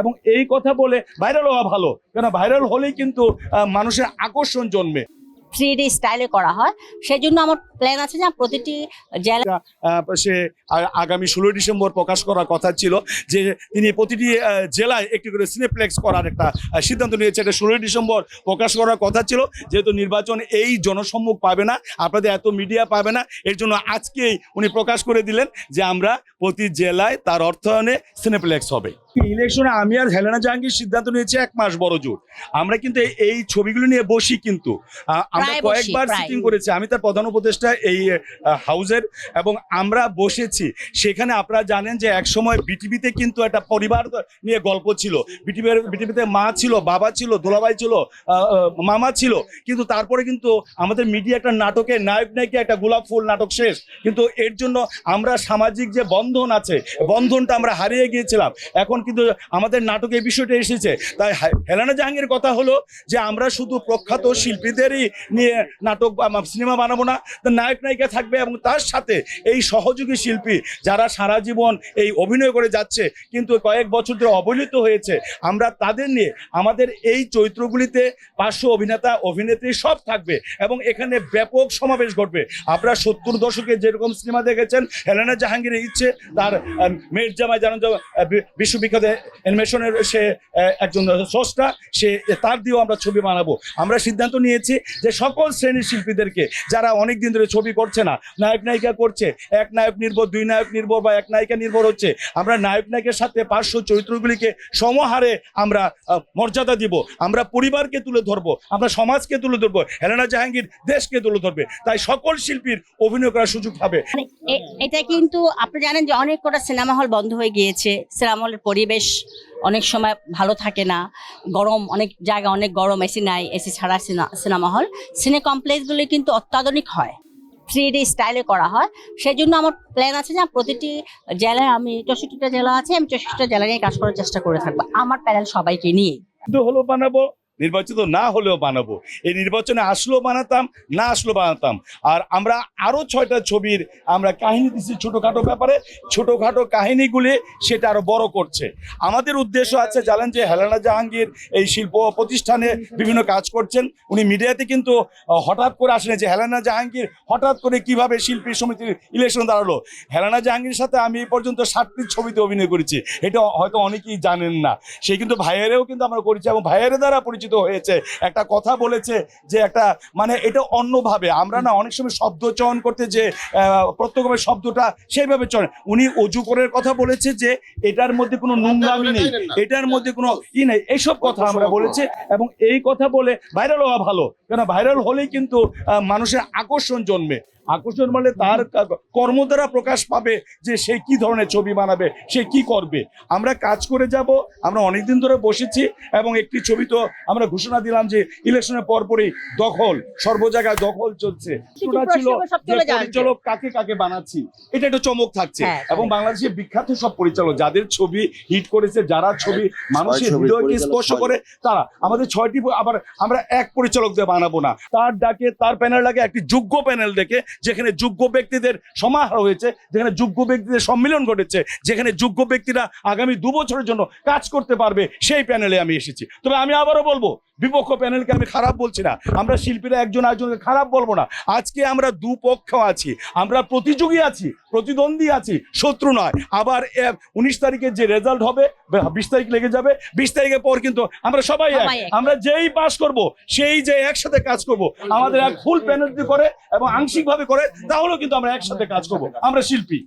এবং এই কথা বলে ভাইরাল হওয়া ভালো। কেন ভাইরাল হলেই কিন্তু মানুষের আকর্ষণ জন্মে। থ্রি ডি স্টাইলে করা হয়। সেই জন্য আমার প্ল্যান আছে যে প্রতিটি জেলা সে আগামী ষোলোই ডিসেম্বর প্রকাশ করার কথা ছিল যে তিনি প্রতিটি জেলায় একটি করে সিনেপ্লেক্স করার একটা সিদ্ধান্ত নিয়েছে। এটা ষোলোই ডিসেম্বর প্রকাশ করার কথা ছিল। যেহেতু নির্বাচন এই জনসম্মুখ পাবে না আপনাদের এত মিডিয়া পাবে না এর জন্য আজকেই উনি প্রকাশ করে দিলেন যে আমরা প্রতি জেলায় তার অর্থায়নে সিনেপ্লেক্স হবে। ইলেকশনে আমি আর হেলেনা জাহাঙ্গীর সিদ্ধান্ত নিয়েছি এক মাস বড় জোর আমরা কিন্তু এই- ছবিগুলো নিয়ে বসি কিন্তু। আমরা কয়েকবার। সিটিং করেছি। আমি তার প্রধান উপদেষ্টা এই হাউজের এবং আমরা বসেছি। সেখানে আপনারা জানেন যে এক সময় বিটিভিতে কিন্তু একটা পরিবার নিয়ে গল্প ছিল। বিটিভির বিটিভিতে মা ছিল বাবা ছিল দোলাভাই ছিল মামা ছিল। কিন্তু তারপরে কিন্তু আমাদের মিডিয়া একটা নাটকে নায়ক নায়িকা একটা গোলাপ ফুল নাটক শেষ। কিন্তু এর জন্য আমরা সামাজিক যে বন্ধন আছে বন্ধনটা আমরা হারিয়ে গিয়েছিলাম। এখন কিন্তু আমাদের নাটকে এই বিষয়টা এসেছে। তাই হেলানা জাহাঙ্গীর কথা হলো যে আমরা শুধু প্রখ্যাত শিল্পীদেরই নিয়ে নাটক সিনেমা বানাবো না। নায়ক নায়িকা থাকবে এবং তার সাথে এই সহযোগী শিল্পী যারা সারা জীবন এই অভিনয় করে যাচ্ছে কিন্তু কয়েক বছর ধরে অবহেলিত হয়েছে আমরা তাদের নিয়ে আমাদের এই চরিত্রগুলিতে পার্শ্ব অভিনেতা অভিনেত্রী সব থাকবে এবং এখানে ব্যাপক সমাবেশ ঘটবে। আপনারা সত্তর দশকে যেরকম সিনেমা দেখেছেন হেলেনা জাহাঙ্গীরের ইচ্ছে তার মেয়ের জামাই জানান যে, আহ, বি- বিশ্ববিখ্যাত অ্যানিমেশনের সে একজন স্রষ্টা সে তার দিয়েও আমরা ছবি বানাবো। আমরা সিদ্ধান্ত নিয়েছি যে সকল শ্রেণির শিল্পীদেরকে যারা অনেক দিন ধরে ছবি করছে না নায়ক নায়িকা করছে এক নায়ক নির্ভর দুই নায়ক নির্ভর বা এক নায়িকা নির্ভর হচ্ছে আমরা নায়ক নায়কের সাথে পার্শ্ব চরিত্রগুলিকে সমাহারে আমরা মর্যাদা দিব আমরা পরিবারকে তুলে ধরবো আমরা সমাজকে তুলে ধরবো হেলেনা জাহাঙ্গীর দেশকে তুলে ধরবে। তাই সকল শিল্পীর অভিনয় করার সুযোগ পাবে। মানে এটা কিন্তু আপনি জানেন যে অনেক কটা সিনেমা হল বন্ধ হয়ে গিয়েছে সিনেমা হলের পরিবেশ অনেক সময় ভালো থাকে না। গরম, অনেক জায়গা অনেক গরম, এসি নাই, এসি ছাড়া সিনা- সিনেমা হল। সিনে কমপ্লেক্সগুলি কিন্তু অত্যাধুনিক হয়। থ্রি ডি স্টাইলে করা হয়। সেই জন্য আমার প্ল্যান আছে যে প্রতিটি জেলায় আমি চৌষট্টিটা জেলা আছে, আমি চৌষট্টিটা জেলা নিয়ে কাজ করার চেষ্টা করে থাকব। আমার প্যানেল সবাইকে নিয়ে হলো বানাবো নির্বাচিত না হলেও বানাবো এই নির্বাচনে আসলেও বানাতাম না আসলেও বানাতাম আর আমরা আরও ছয়টা ছবির আমরা কাহিনী দিচ্ছি ছোটোখাটো ব্যাপারে, ছোটোখাটো কাহিনীগুলি সেটা আরও বড় করছে। আমাদের উদ্দেশ্য আছে জানেন যে হেলানা জাহাঙ্গীর এই শিল্প প্রতিষ্ঠানে বিভিন্ন কাজ করছেন। উনি মিডিয়াতে কিন্তু হঠাৎ করে আসেন যে হেলানা জাহাঙ্গীর হঠাৎ করে কীভাবে শিল্পী সমিতির ইলেকশন দাঁড়াল। হেলানা জাহাঙ্গীর সাথে আমি এই পর্যন্ত ষাটটি ছবিতে অভিনয় করেছি। এটা হয়তো অনেকেই জানেন না। সে কিন্তু ভাইয়েরেও কিন্তু আমরা করেছি এবং ভাইয়ের দ্বারা পরিচিত হয়েছে। একটা কথা বলেছে যে একটা মানে এটা অন্যভাবে। আমরা না অনেক সময় শব্দ চয়ন করতে যে প্রত্যেকভাবে শব্দটা সেইভাবে চয়ন উনি অজু করার কথা বলেছে যে এটার মধ্যে কোনো নোংরামি নেই। এটার মধ্যে কোনো ই নেই। এইসব কথা আমরা বলেছি এবং এই কথা বলে ভাইরাল হওয়া ভালো। কেন? ভাইরাল হলেই কিন্তু মানুষের আকর্ষণ জন্মে। আকর্ষণ মানে তার কর্ম দ্বারা প্রকাশ পাবে যে সে কি ধরনের ছবি বানাবে সে কি করবে। আমরা কাজ করে যাব আমরা অনেকদিন ধরে বসেছি এবং একটি ছবি তো আমরা ঘোষণা দিলাম যে ইলেকশনের পরপরই দখল সর্ব জায়গায় দখল চলছে। ছিল। পরিচালক কাকে কাকে বানাচ্ছি এটা একটা চমক থাকছে। হ্যাঁ, এবং বাংলাদেশের বিখ্যাত সব পরিচালক যাদের ছবি হিট করেছে যারা ছবি মানুষের হৃদয়কে স্পর্শ করে তারা আমাদের ছয়টি আবার আমরা এক পরিচালক দিয়ে বানাবো না। তার ডাকে তার প্যানেল ডাকে একটি যোগ্য প্যানেল ডেকে যেখানে যোগ্য ব্যক্তিদের সমাহার হয়েছে, যেখানে যোগ্য ব্যক্তিদের সম্মিলন ঘটেছে, যেখানে যোগ্য ব্যক্তিরা আগামী দু বছরের জন্য কাজ করতে পারবে, সেই প্যানেলে আমি এসেছি। তবে আমি আবারও বলব বিপক্ষ প্যানেলকে আমি খারাপ বলছি না। আমরা শিল্পীরা একজন একজনকে খারাপ বলব না। আজকে আমরা দুপক্ষ আছি। আমরা প্রতিযোগী আছি প্রতিদ্বন্দ্বী আছি শত্রু নয়। আবার উনিশ তারিখে যে রেজাল্ট হবে বিশ তারিখ লেগে যাবে। বিশ তারিখের পর কিন্তু আমরা সবাই আমরা যেই পাস করব সেই যে একসাথে কাজ করব আমাদের এক ফুল প্যানেল করে এবং আংশিকভাবে করে তাহলেও কিন্তু আমরা একসাথে কাজ করব। আমরা শিল্পী।